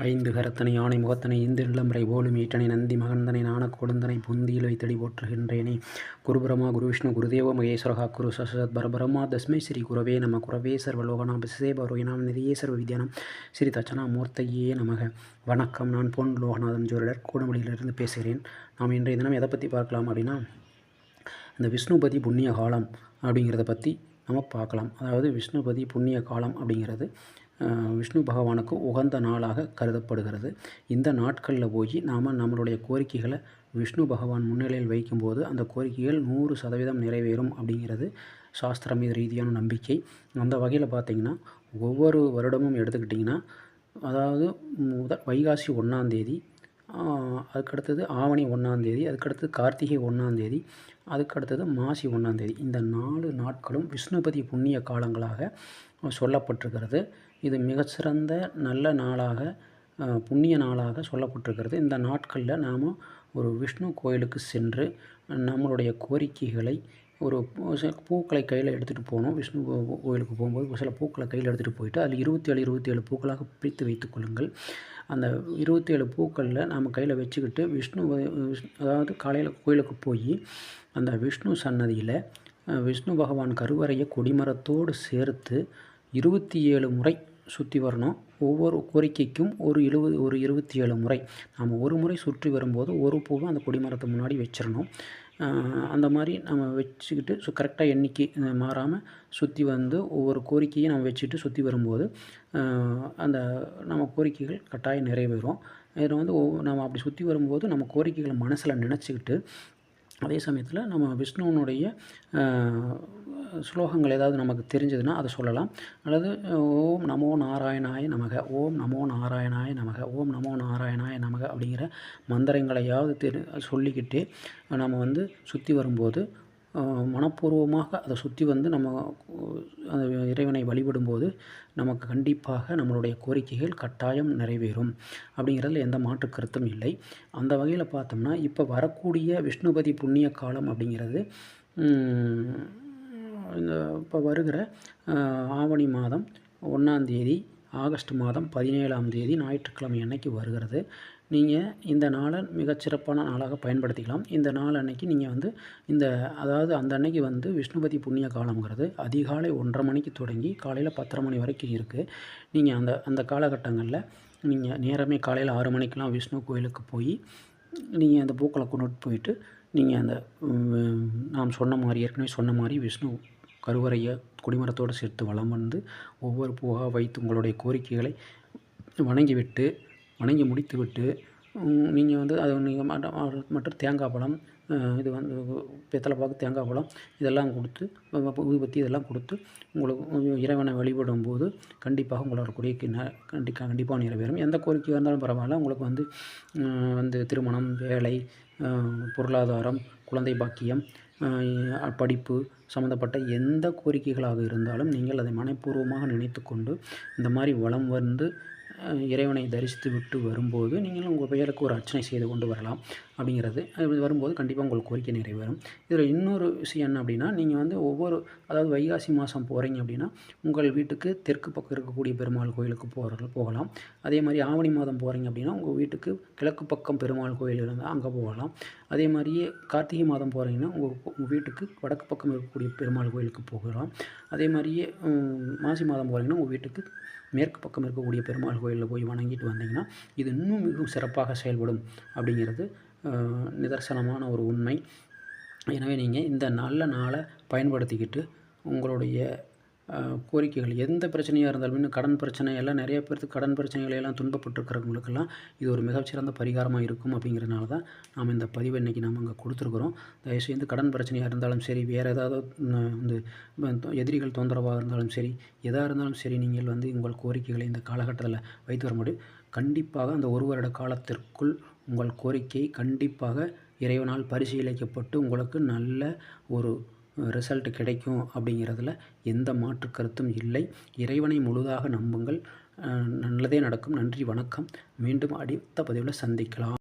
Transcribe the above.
ஐந்து கரத்தனை யானை முகத்தனை இந்து நிலம்பரை போலும் ஈட்டனை நந்தி மகந்தனை நாண கொடுந்தனை புந்தியில் வைத்தடி போற்றுகின்றேனே. குருபிரமா குரு விஷ்ணு குருதேவ மகேஸ்வரகா குரு சசத் பரபரமா தஸ்மை ஸ்ரீ குரவே நம குரவே சர்வலோகனாம் சிசேபரோகினாம் நிதியே சர்வ வித்யானம். ஸ்ரீ தச்சனா மூர்த்தையே நமக. வணக்கம். நான் பொன் லோகநாதன் ஜோதிடர் கூடமொழியிலிருந்து பேசுகிறேன். நாம் இன்றைய தினம் எதை பற்றி பார்க்கலாம் அப்படின்னா இந்த விஷ்ணுபதி புண்ணிய காலம் அப்படிங்கிறத பற்றி நம்ம பார்க்கலாம். அதாவது விஷ்ணுபதி புண்ணிய காலம் அப்படிங்கிறது விஷ்ணு பகவானுக்கு உகந்த நாளாக கருதப்படுகிறது. இந்த நாட்களில் போய் நாம் நம்மளுடைய கோரிக்கைகளை விஷ்ணு பகவான் முன்னிலையில் வைக்கும்போது அந்த கோரிக்கைகள் நூறு சதவீதம் நிறைவேறும் அப்படிங்கிறது சாஸ்திரம் இது ரீதியான நம்பிக்கை. அந்த வகையில் பார்த்திங்கன்னா ஒவ்வொரு வருடமும் எடுத்துக்கிட்டிங்கன்னா அதாவது முத வைகாசி ஒன்றாந்தேதி அதுக்கடுத்தது ஆவணி ஒன்றாந்தேதி அதுக்கடுத்தது கார்த்திகை ஒன்றாந்தேதி அதுக்கடுத்தது மாசி ஒன்றாந்தேதி இந்த நாலு நாட்களும் விஷ்ணுபதி புண்ணிய காலங்களாக சொல்லப்பட்டிருக்கிறது. இது மிகச்சிறந்த நல்ல நாளாக புண்ணிய நாளாக சொல்லப்பட்டிருக்கிறது. இந்த நாட்களில் நாம் ஒரு விஷ்ணு கோயிலுக்கு சென்று நம்மளுடைய கோரிக்கைகளை ஒரு சில பூக்களை கையில் எடுத்துகிட்டு போனோம். விஷ்ணு கோயிலுக்கு போகும்போது சில பூக்களை கையில் எடுத்துகிட்டு போயிட்டு அதில் இருபத்தி ஏழு இருபத்தி ஏழு பூக்களாக பிரித்து வைத்துக் கொள்ளுங்கள். அந்த இருபத்தி ஏழு பூக்களில் நாம் கையில் வச்சுக்கிட்டு விஷ்ணு அதாவது காலையில் கோயிலுக்கு போய் அந்த விஷ்ணு சன்னதியில் விஷ்ணு பகவான் கருவறையை கொடிமரத்தோடு சேர்த்து இருபத்தி ஏழு முறை சுற்றி வரணும். ஒவ்வொரு கோரிக்கைக்கும் ஒரு எழுபது ஒரு இருபத்தி ஏழு முறை. நம்ம ஒரு முறை சுற்றி வரும்போது ஒரு பூவும் அந்த கொடிமரத்தை முன்னாடி வச்சிடணும் அந்த மாதிரி நம்ம வச்சுக்கிட்டு ஸோ கரெக்டாக எண்ணிக்கை மாறாமல் சுற்றி வந்து ஒவ்வொரு கோரிக்கையும் நம்ம வச்சுட்டு சுற்றி வரும்போது அந்த நம்ம கோரிக்கைகள் கட்டாயம் நிறைவேறும். இதில் வந்து நம்ம அப்படி சுற்றி வரும்போது நம்ம கோரிக்கைகளை மனசில் நினச்சிக்கிட்டு அதே சமயத்தில் நம்ம விஷ்ணுவனுடைய ஸ்லோகங்கள் ஏதாவது நமக்கு தெரிஞ்சதுன்னா அதை சொல்லலாம். அல்லது ஓம் நமோ நாராயணாய நமக ஓம் நமோ நாராயணாய நமக ஓம் நமோ நாராயணாய நமக அப்படிங்கிற மந்திரங்களையாவது தெரி சொல்லிக்கிட்டே நம்ம வந்து சுற்றி வரும்போது மனப்பூர்வமாக அதை சுற்றி வந்து நம்ம இறைவனை வழிபடும்போது நமக்கு கண்டிப்பாக நம்மளுடைய கோரிக்கைகள் கட்டாயம் நிறைவேறும் அப்படிங்கிறதுல எந்த மாற்று கருத்தும் இல்லை. அந்த வகையில் பார்த்தோம்னா இப்போ வரக்கூடிய விஷ்ணுபதி புண்ணிய காலம் அப்படிங்கிறது இப்போ வருகிற ஆவணி மாதம் ஒன்றாந்தேதி ஆகஸ்ட் மாதம் பதினேழாம் தேதி ஞாயிற்றுக்கிழமை அன்னைக்கு வருகிறது. நீங்கள் இந்த நாளை மிகச்சிறப்பான நாளாக பயன்படுத்திக்கலாம். இந்த நாள் அன்னைக்கு நீங்கள் வந்து இந்த அதாவது அந்த அன்னைக்கு வந்து விஷ்ணுபதி புண்ணிய காலங்கிறது அதிகாலை ஒன்றரை மணிக்கு தொடங்கி காலையில் பத்தரை மணி வரைக்கும் இருக்குது நீங்கள் அந்த அந்த காலகட்டங்களில் நீங்கள் நேரமே காலையில் ஆறு மணிக்கெலாம் விஷ்ணு கோயிலுக்கு போய் நீங்கள் அந்த பூக்களை கொண்டுட்டு போயிட்டு நீங்கள் அந்த நாம் சொன்ன மாதிரி ஏற்கனவே சொன்ன மாதிரி விஷ்ணு கருவறையை கொடிமரத்தோடு சேர்த்து வளம் வந்து ஒவ்வொரு பூவாக வைத்து உங்களுடைய கோரிக்கைகளை வணங்கிவிட்டு வணங்கி முடித்துவிட்டு நீங்கள் வந்து அதை நீங்கள் மற்றும் தேங்காய் பழம் இது வந்து பித்தளை பாக்கு தேங்காய் பழம் இதெல்லாம் கொடுத்து ஊதுபத்தி இதெல்லாம் கொடுத்து உங்களுக்கு இறைவனை வழிபடும் போது கண்டிப்பாக உங்களோட கோரிக்கை கண்டிப்பாக கண்டிப்பாக நிறைவேறும். எந்த கோரிக்கையாக இருந்தாலும் பரவாயில்ல. உங்களுக்கு வந்து வந்து திருமணம் வேலை பொருளாதாரம் குழந்தை பாக்கியம் படிப்பு சம்மந்தப்பட்ட எந்த கோரிக்கைகளாக இருந்தாலும் நீங்கள் அதை மனப்பூர்வமாக நினைத்து கொண்டு இந்த மாதிரி வளம் வந்து இறைவனை தரிசித்து விட்டு வரும்போது நீங்கள் உங்கள் பெயருக்கு ஒரு அர்ச்சனை செய்து கொண்டு வரலாம். அப்படிங்கிறது. அது வரும்போது கண்டிப்பாக உங்களுக்கு கோரிக்கை நிறைவேறும். இதில் இன்னொரு விஷயம் என்ன அப்படின்னா நீங்கள் வந்து ஒவ்வொரு அதாவது வைகாசி மாதம் போகிறீங்க அப்படின்னா உங்கள் வீட்டுக்கு தெற்கு பக்கம் இருக்கக்கூடிய பெருமாள் கோயிலுக்கு போகிற போகலாம். அதே மாதிரி ஆவணி மாதம் போகிறீங்க அப்படின்னா உங்கள் வீட்டுக்கு கிழக்கு பக்கம் பெருமாள் கோயில் இருந்தால் அங்கே போகலாம். அதே மாதிரியே கார்த்திகை மாதம் போகிறீங்கன்னா உங்கள் உங்கள் வீட்டுக்கு வடக்கு பக்கம் இருக்கக்கூடிய பெருமாள் கோயிலுக்கு போகலாம். அதே மாதிரியே மாசி மாதம் போகிறீங்கன்னா உங்கள் வீட்டுக்கு மேற்கு பக்கம் இருக்கக்கூடிய பெருமாள் கோயிலில் போய் வணங்கிட்டு வந்தீங்கன்னா இது இன்னும் மிகவும் சிறப்பாக செயல்படும் அப்படிங்கிறது நிதர்சனமான ஒரு உண்மை. எனவே நீங்கள் இந்த நல்ல நாளை பயன்படுத்திக்கிட்டு உங்களுடைய கோரிக்கைகள் எந்த பிரச்சனையாக இருந்தாலும் இன்னும் கடன் பிரச்சனை எல்லாம் நிறைய பேருக்கு கடன் பிரச்சனைகளையெல்லாம் துன்பப்பட்டுருக்கிறவங்களுக்கெல்லாம் இது ஒரு மிகச்சிறந்த பரிகாரமாக இருக்கும் அப்படிங்கிறனால தான் நாம் இந்த பதிவை இன்றைக்கி நாம் அங்கே கொடுத்துருக்குறோம். தயவுசெய்து கடன் பிரச்சனையாக இருந்தாலும் சரி வேறு ஏதாவது வந்து எதிரிகள் தொந்தரவாக இருந்தாலும் சரி எதாக இருந்தாலும் சரி நீங்கள் வந்து உங்கள் கோரிக்கைகளை இந்த காலகட்டத்தில் வைத்து வர முடியும். கண்டிப்பாக அந்த ஒரு வருட காலத்திற்குள் உங்கள் கோரிக்கை கண்டிப்பாக இறைவனால் பரிசீலிக்கப்பட்டு உங்களுக்கு நல்ல ஒரு ரிசல்ட் கிடைக்கும் அப்படிங்கிறதுல எந்த மாற்று கருத்தும் இல்லை. இறைவனை முழுதாக நம்புங்கள். நல்லதே நடக்கும். நன்றி வணக்கம். மீண்டும் அடுத்த பதிவில் சந்திக்கலாம்.